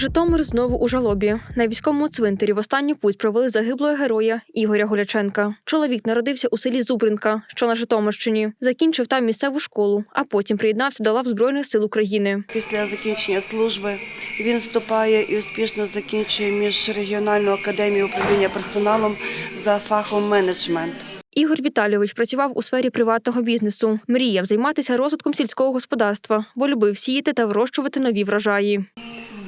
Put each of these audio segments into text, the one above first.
Житомир знову у жалобі. На військовому цвинтарі в останню путь провели загиблого героя Ігоря Голяченка. Чоловік народився у селі Зубринка, що на Житомирщині. Закінчив там місцеву школу, а потім приєднався до лав Збройних сил України. Після закінчення служби він вступає і успішно закінчує міжрегіональну академію управління персоналом за фахом менеджмент. Ігор Віталійович працював у сфері приватного бізнесу. Мріяв займатися розвитком сільського господарства, бо любив сіяти та вирощувати нові врожаї.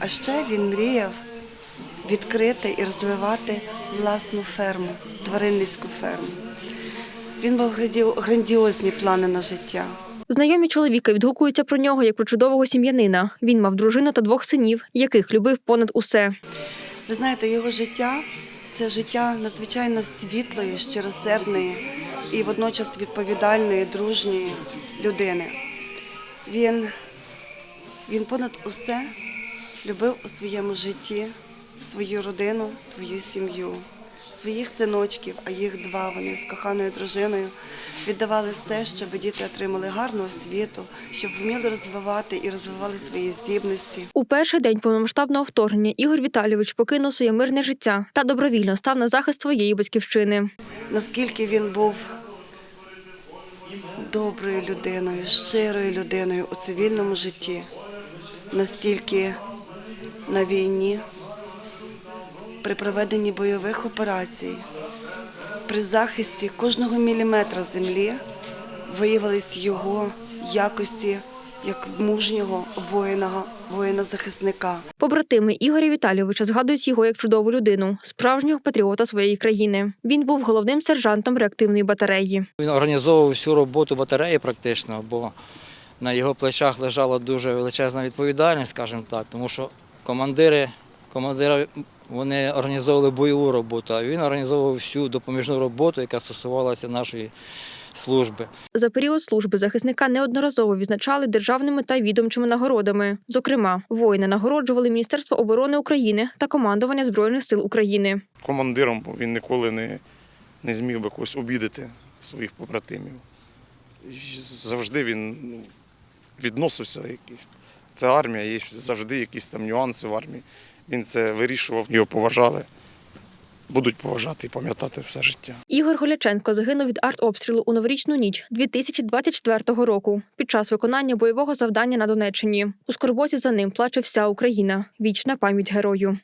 А ще він мріяв відкрити і розвивати власну ферму, тваринницьку ферму. Він мав грандіозні плани на життя. Знайомі чоловіка відгукуються про нього як про чудового сім'янина. Він мав дружину та двох синів, яких любив понад усе. Ви знаєте, його життя це життя надзвичайно світлої, щиросердної і водночас відповідальної, дружньої людини. Він, він понад усе любив у своєму житті свою родину, свою сім'ю, своїх синочків, а їх два вони з коханою дружиною. Віддавали все, щоб діти отримали гарну освіту, щоб вміли розвивати і розвивали свої здібності. У перший день повномасштабного вторгнення Ігор Віталійович покинув своє мирне життя та добровільно став на захист своєї батьківщини. наскільки він був доброю людиною, щирою людиною у цивільному житті, настільки на війні, при проведенні бойових операцій, при захисті кожного міліметра землі виявились його якості як мужнього воїна, воїна-захисника. Побратими Ігоря Віталійовича згадують його як чудову людину, справжнього патріота своєї країни. Він був головним сержантом реактивної батареї. Він організовував всю роботу батареї практично, бо на його плечах лежала дуже величезна відповідальність, скажімо так, тому що командири, командири вони організовували бойову роботу, а він організовував всю допоміжну роботу, яка стосувалася нашої служби. За період служби захисника неодноразово відзначали державними та відомчими нагородами. Зокрема, воїни нагороджували Міністерство оборони України та командування Збройних сил України. командиром, бо він ніколи не, не зміг би когось обідати своїх побратимів. Завжди він ну, відносився якийсь. Це армія, є завжди якісь там нюанси в армії. Він це вирішував, його поважали, будуть поважати і пам'ятати все життя. Ігор Голяченко загинув від артобстрілу у новорічну ніч 2024 року під час виконання бойового завдання на Донеччині. У скорботі за ним плаче вся Україна. Вічна пам'ять герою.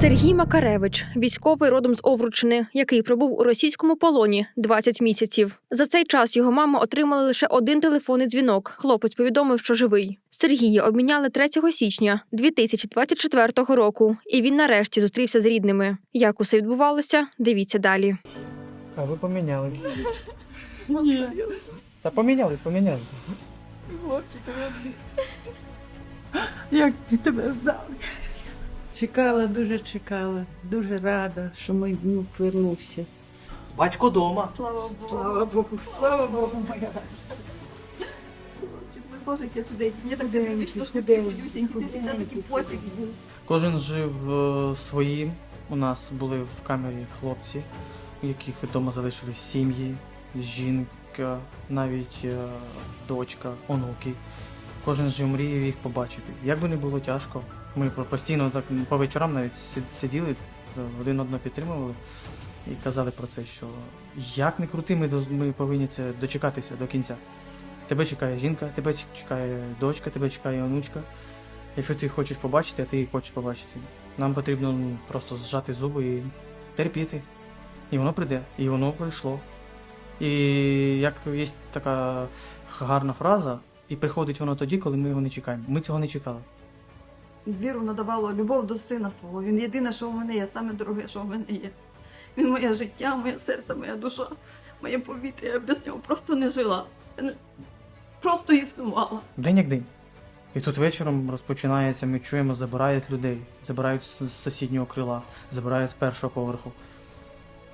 Сергій Макаревич, військовий родом з Овручини, який пробув у російському полоні 20 місяців. За цей час його мама отримала лише один телефонний дзвінок. Хлопець повідомив, що живий. Сергія обміняли 3 січня 2024 року, і він нарешті зустрівся з рідними. Як усе відбувалося, дивіться далі. А ви поміняли. Ні. Та поміняли, поміняли. Як тебе здали? Чекала, дуже чекала, дуже рада, що мій внук вернувся. Батько дома. Слава Богу, слава Богу, моя. Боже, я туди, я так дивлюсь, що ти малюсенький, ти завжди такий поцік був. Кожен жив е, своїм. У нас були в камері хлопці, у яких вдома залишились сім'ї, жінка, навіть е, дочка, онуки. Кожен жив мріяв їх побачити. Як би не було тяжко, ми постійно так по вечорам навіть сиділи, один одного підтримували і казали про це, що як не крути, ми, ми повинні це дочекатися до кінця. Тебе чекає жінка, тебе чекає дочка, тебе чекає онучка. Якщо ти хочеш побачити, а ти її хочеш побачити, нам потрібно ну, просто зжати зуби і терпіти. І воно прийде, і воно прийшло. І як є така гарна фраза, і приходить воно тоді, коли ми його не чекаємо. Ми цього не чекали. Віру надавало любов до сина свого. Він єдине, що в мене є, саме дороге, що в мене є. Він моє життя, моє серце, моя душа, моє повітря. Я без нього просто не жила. Я Просто існувала. День як день. І тут вечором розпочинається, ми чуємо, забирають людей, забирають з сусіднього крила, забирають з першого поверху.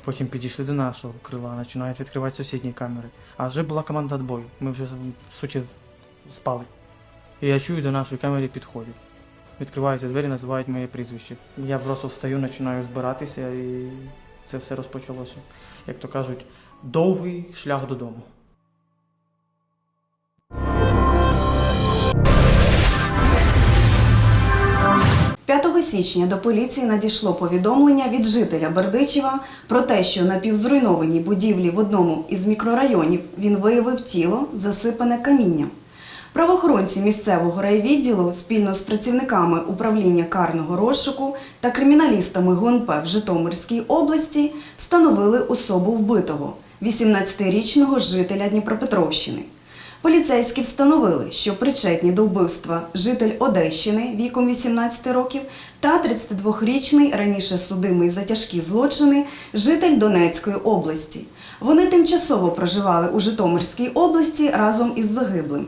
Потім підійшли до нашого крила, починають відкривати сусідні камери. А вже була команда відбою. Ми вже в суті спали. І я чую, до нашої камери підходять. Відкриваються двері, називають моє прізвище. Я просто встаю, починаю збиратися, і це все розпочалося. Як то кажуть, довгий шлях додому. 5 січня до поліції надійшло повідомлення від жителя Бердичева про те, що на півзруйнованій будівлі в одному із мікрорайонів він виявив тіло, засипане камінням. Правоохоронці місцевого райвідділу спільно з працівниками управління карного розшуку та криміналістами ГУНП в Житомирській області встановили особу вбитого 18-річного жителя Дніпропетровщини. Поліцейські встановили, що причетні до вбивства житель Одещини віком 18 років та 32-річний раніше судимий за тяжкі злочини житель Донецької області. Вони тимчасово проживали у Житомирській області разом із загиблим.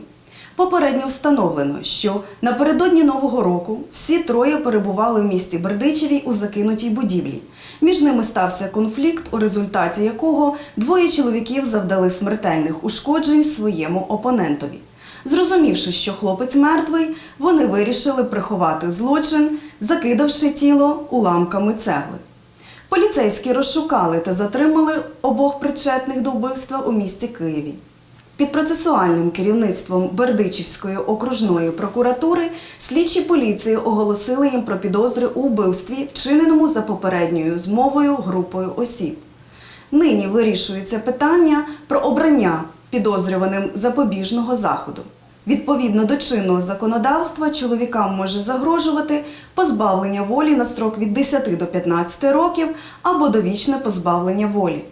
Попередньо встановлено, що напередодні Нового року всі троє перебували в місті Бердичеві у закинутій будівлі. Між ними стався конфлікт, у результаті якого двоє чоловіків завдали смертельних ушкоджень своєму опонентові. Зрозумівши, що хлопець мертвий, вони вирішили приховати злочин, закидавши тіло уламками цегли. Поліцейські розшукали та затримали обох причетних до вбивства у місті Києві. Під процесуальним керівництвом Бердичівської окружної прокуратури слідчі поліції оголосили їм про підозри у вбивстві, вчиненому за попередньою змовою групою осіб. Нині вирішується питання про обрання підозрюваним запобіжного заходу. Відповідно до чинного законодавства, чоловікам може загрожувати позбавлення волі на строк від 10 до 15 років або довічне позбавлення волі.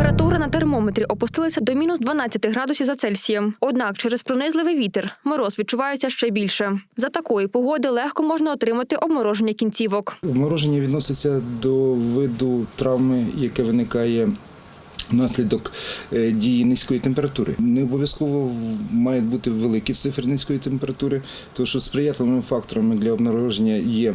Температура на термометрі опустилася до мінус 12 градусів за Цельсієм. Однак через пронизливий вітер мороз відчувається ще більше. За такої погоди легко можна отримати обмороження кінцівок. Обмороження відноситься до виду травми, яке виникає внаслідок е, дії низької температури. Не обов'язково мають бути великі цифри низької температури, тому що сприятливими факторами для обмороження є.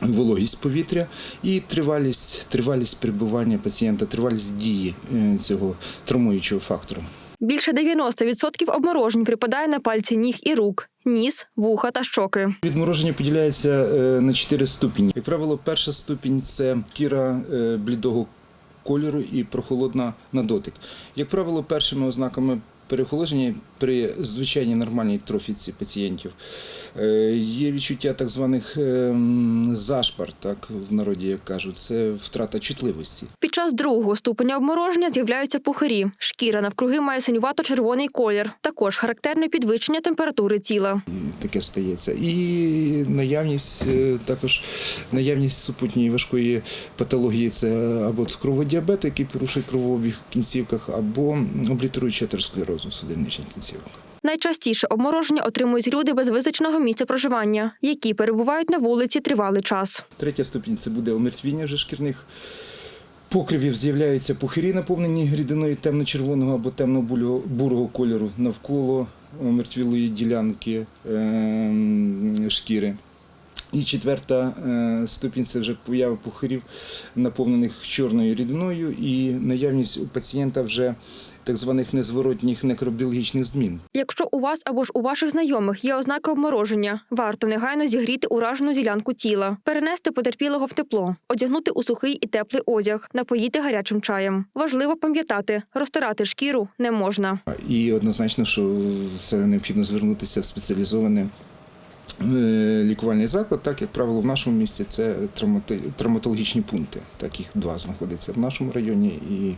Вологість повітря і тривалість, тривалість перебування пацієнта, тривалість дії е, цього травмуючого фактору. Більше 90% обморожень припадає на пальці ніг і рук, ніс, вуха та щоки. Відмороження поділяється е, на чотири ступені. Як правило, перша ступінь це шкіра е, блідого кольору і прохолодна на дотик. Як правило, першими ознаками переохолодження при звичайній нормальній трофіці пацієнтів е, є відчуття так званих е, зашпар, так в народі як кажуть, це втрата чутливості. Під час другого ступеня обмороження з'являються пухирі. Шкіра навкруги має синювато-червоний колір. Також характерне підвищення температури тіла. Таке стається. І наявність е, також наявність супутньої важкої патології це або цукрового діабету, який порушує кровообіг в кінцівках, або облітеруючий атеросклерозу судинничних кінцівок. Найчастіше обмороження отримують люди без визначеного місця проживання, які перебувають на вулиці тривалий час. Третя ступінь це буде омертвіння вже шкірних. Покривів з'являються пухирі, наповнені рідиною темно-червоного або темно-бурого кольору навколо омертвілої ділянки ем, шкіри. І четверта е, ступінь це вже поява пухирів, наповнених чорною рідиною, і наявність у пацієнта вже так званих незворотніх некробіологічних змін. Якщо у вас або ж у ваших знайомих є ознаки обмороження, варто негайно зігріти уражену ділянку тіла, перенести потерпілого в тепло, одягнути у сухий і теплий одяг, напоїти гарячим чаєм. Важливо пам'ятати, розтирати шкіру не можна. І однозначно, що це необхідно звернутися в спеціалізоване лікувальний заклад. Так, як правило, в нашому місті це травматологічні пункти. Так, їх два знаходяться в нашому районі і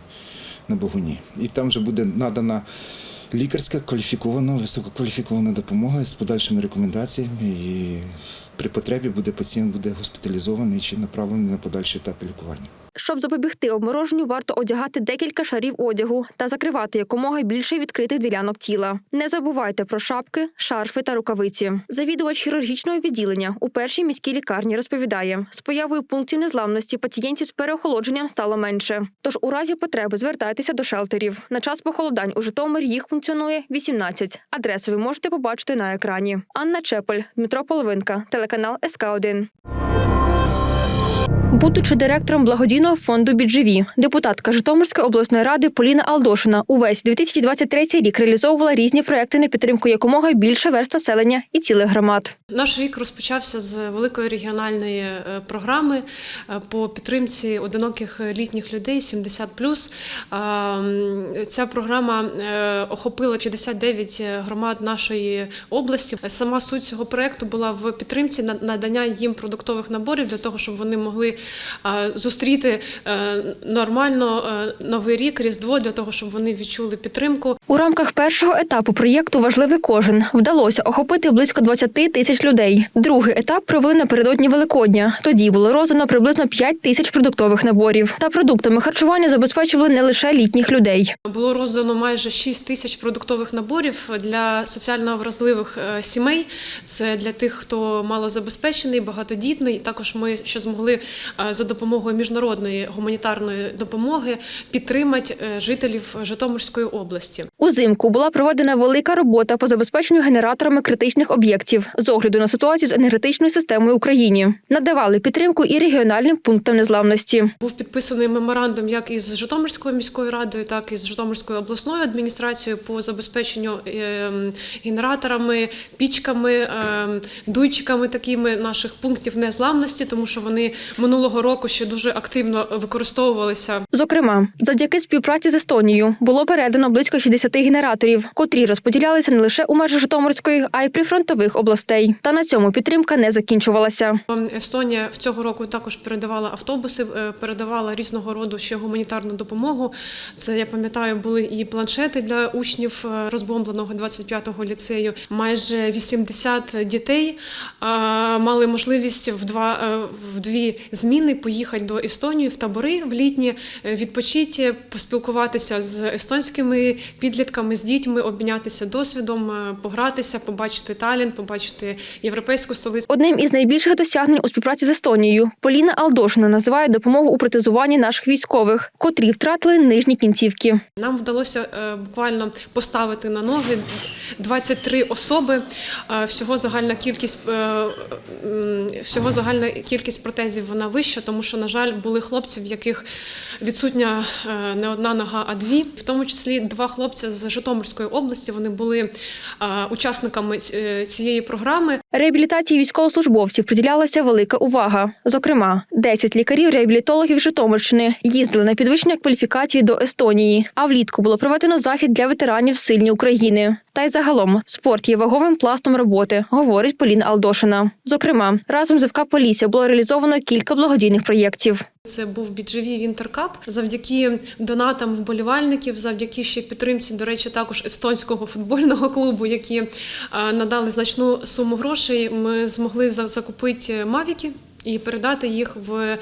на Богуні. І там вже буде надана лікарська кваліфікована, висококваліфікована допомога з подальшими рекомендаціями. І при потребі буде пацієнт буде госпіталізований чи направлений на подальші етапи лікування. Щоб запобігти обмороженню, варто одягати декілька шарів одягу та закривати якомога більше відкритих ділянок тіла. Не забувайте про шапки, шарфи та рукавиці. Завідувач хірургічного відділення у першій міській лікарні розповідає, з появою пунктів незламності пацієнтів з переохолодженням стало менше. Тож у разі потреби звертайтеся до шелтерів. На час похолодань у Житомирі їх функціонує 18. Адреси ви можете побачити на екрані. Анна Чепель, Дмитро Половинка, телеканал СК 1 Будучи директором благодійного фонду «Бідживі», депутатка Житомирської обласної ради Поліна Алдошина увесь 2023 рік реалізовувала різні проекти на підтримку якомога більше верст населення і цілих громад. Наш рік розпочався з великої регіональної е, програми е, по підтримці одиноких літніх людей 70+. А, Ця програма е, охопила 59 громад нашої області. Сама суть цього проекту була в підтримці на- надання їм продуктових наборів для того, щоб вони могли зустріти е, нормально е, новий рік, різдво, для того, щоб вони відчули підтримку. У рамках першого етапу проєкту Важливий кожен вдалося охопити близько 20 тисяч людей. Другий етап провели напередодні Великодня. Тоді було роздано приблизно 5 тисяч продуктових наборів. Та продуктами харчування забезпечували не лише літніх людей. Було роздано майже 6 тисяч продуктових наборів для соціально вразливих е, сімей. Це для тих, хто малозабезпечений, багатодітний. Також ми ще змогли за допомогою міжнародної гуманітарної допомоги підтримати е, жителів Житомирської області. Узимку була проведена велика робота по забезпеченню генераторами критичних об'єктів з огляду на ситуацію з енергетичною системою в Україні. Надавали підтримку і регіональним пунктам незламності. Був підписаний меморандум як із Житомирською міською радою, так і з Житомирською обласною адміністрацією по забезпеченню е, генераторами, пічками, е, дуйчиками такими наших пунктів незламності, тому що вони минулого року ще дуже активно використовувалися. Зокрема, завдяки співпраці з Естонією було передано близько 60 генераторів, котрі розподілялися не лише у межах Житомирської, а й прифронтових областей. Та на цьому підтримка не закінчувалася. Естонія в цього року також передавала автобуси, е, передавала різного роду ще гуманітарну допомогу. Це я пам'ятаю, були і планшети для учнів е, розбомбленого 25-го ліцею. Майже 80 дітей е, мали можливість в два в дві зміни поїхати до Естонії в табори в літні, е, відпочити, поспілкуватися з естонськими підлітками, з дітьми, обмінятися досвідом, е, погратися, побачити талент, побачити європейську столицю. Одним із найбільших досягнень у співпраці з Естонією Поліна Алдошина називає допомогу у протезуванні наших військових, котрі втратили нижні кінцівки. Нам вдалося е, буквально поставити на ноги 23 особи. Е, Всього загальна кількість е, всього загальна кількість протезів вона вища, тому що, на жаль, були хлопці, в яких відсутня е, не одна нога, а дві. В тому числі два хлопці з Житомирської області. Вони були е, учасниками цієї програми. Реабілітації військовослужбовців приділялася велика увага. Зокрема, 10 лікарів-реабілітологів Житомирщини їздили на підвищення кваліфікації до Естонії. А влітку було проведено захід для ветеранів сильні України. Та й загалом спорт є ваговим пластом роботи, говорить Поліна Алдошина. Зокрема, разом з ФК Полісся було реалізовано кілька благодійних проєктів. Це був біджеві Вінтеркап. Завдяки донатам вболівальників, завдяки ще підтримці, до речі, також естонського футбольного клубу, які е, надали значну суму грошей. Ми змогли за- закупити мавіки. І передати їх в е,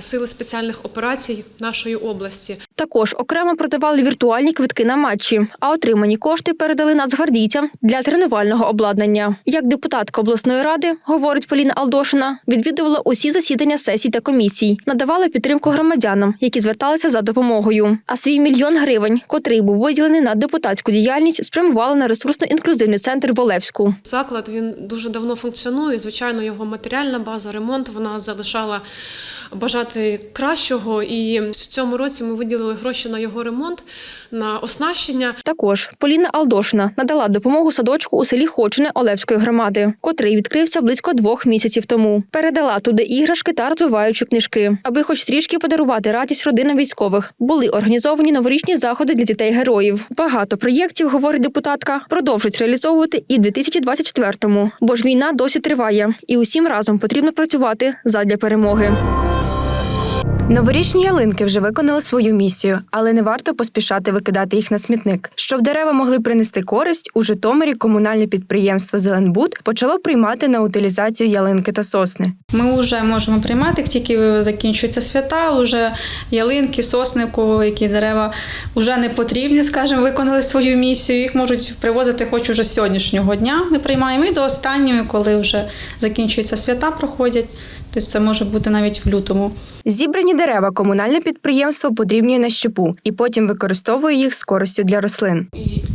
сили спеціальних операцій нашої області. Також окремо продавали віртуальні квитки на матчі, а отримані кошти передали нацгвардійцям для тренувального обладнання. Як депутатка обласної ради, говорить Поліна Алдошина, відвідувала усі засідання сесій та комісій, надавала підтримку громадянам, які зверталися за допомогою. А свій мільйон гривень, котрий був виділений на депутатську діяльність, спрямувала на ресурсно-інклюзивний центр в Олевську. Заклад він дуже давно функціонує. Звичайно, його матеріальна база, ремонт вона залишала бажати кращого. І в цьому році ми виділили гроші на його ремонт, на оснащення. Також Поліна Алдошина надала допомогу садочку у селі Хочине Олевської громади, котрий відкрився близько двох місяців тому. Передала туди іграшки та розвиваючі книжки, аби хоч трішки подарувати радість родинам військових. Були організовані новорічні заходи для дітей героїв. Багато проєктів, говорить депутатка, продовжать реалізовувати і в 2024-му, бо ж війна досі триває, і усім разом потрібно працювати задля перемоги. Новорічні ялинки вже виконали свою місію, але не варто поспішати викидати їх на смітник. Щоб дерева могли принести користь, у Житомирі комунальне підприємство Зеленбуд почало приймати на утилізацію ялинки та сосни. Ми вже можемо приймати, як тільки закінчуються свята, вже ялинки, соснику, які дерева вже не потрібні, скажімо, виконали свою місію. Їх можуть привозити хоч уже з сьогоднішнього дня. Ми приймаємо і до останньої, коли вже закінчуються свята, проходять. Тобто це може бути навіть в лютому. Зібрані дерева комунальне підприємство подрібнює на щепу і потім використовує їх з користю для рослин.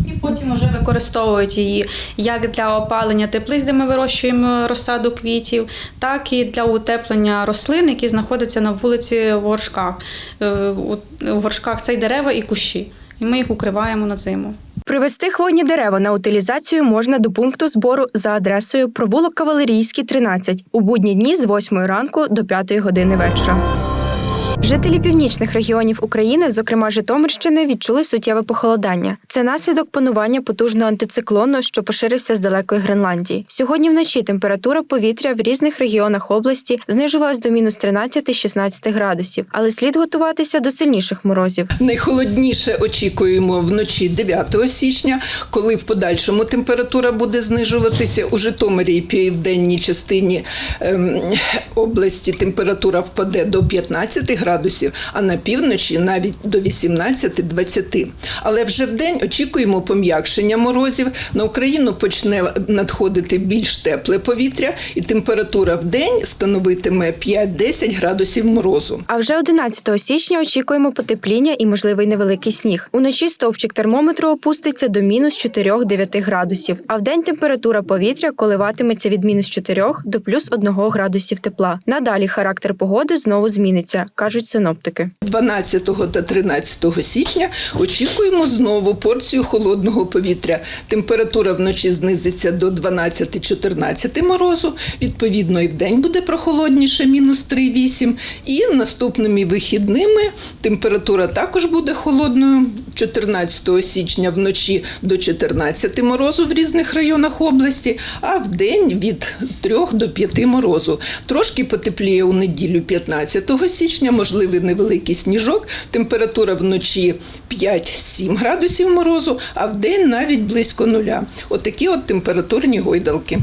І потім вже використовують її як для опалення теплиць, де ми вирощуємо розсаду квітів, так і для утеплення рослин, які знаходяться на вулиці в горшках. Е, у- В горшках це й дерева і кущі. І ми їх укриваємо на зиму. Привезти хвойні дерева на утилізацію можна до пункту збору за адресою провулок Кавалерійський, 13 у будні дні з 8 ранку до 5 години вечора. Жителі північних регіонів України, зокрема Житомирщини, відчули суттєве похолодання. Це наслідок панування потужного антициклону, що поширився з далекої Гренландії. Сьогодні вночі температура повітря в різних регіонах області знижувалась до мінус 13-16 градусів, але слід готуватися до сильніших морозів. Найхолодніше очікуємо вночі 9 січня, коли в подальшому температура буде знижуватися у Житомирі і південній частині ем, області температура впаде до 15 градусів, а на півночі навіть до 18-20. Але вже в день очікуємо пом'якшення морозів. На Україну почне надходити більш тепле повітря, і температура в день становитиме 5-10 градусів морозу. А вже 11 січня очікуємо потепління і можливий невеликий сніг. Уночі стовпчик термометру опуститься до мінус 4-9 градусів, а вдень температура повітря коливатиметься від мінус 4 до плюс 1 градусів тепла. Надалі характер погоди знову зміниться, кажуть синоптики. 12 та 13 січня очікуємо знову порцію холодного повітря. Температура вночі знизиться до 12-14 морозу. Відповідно, і вдень буде прохолодніше, мінус 3,8. І наступними вихідними температура також буде холодною. 14 січня вночі до 14 морозу в різних районах області, а в день від 3 до 5 морозу. Трошки потепліє у неділю 15 січня, можливий невеликий сніжок. Температура вночі 5-7 градусів морозу, а в день навіть близько нуля. Отакі от температурні гойдалки.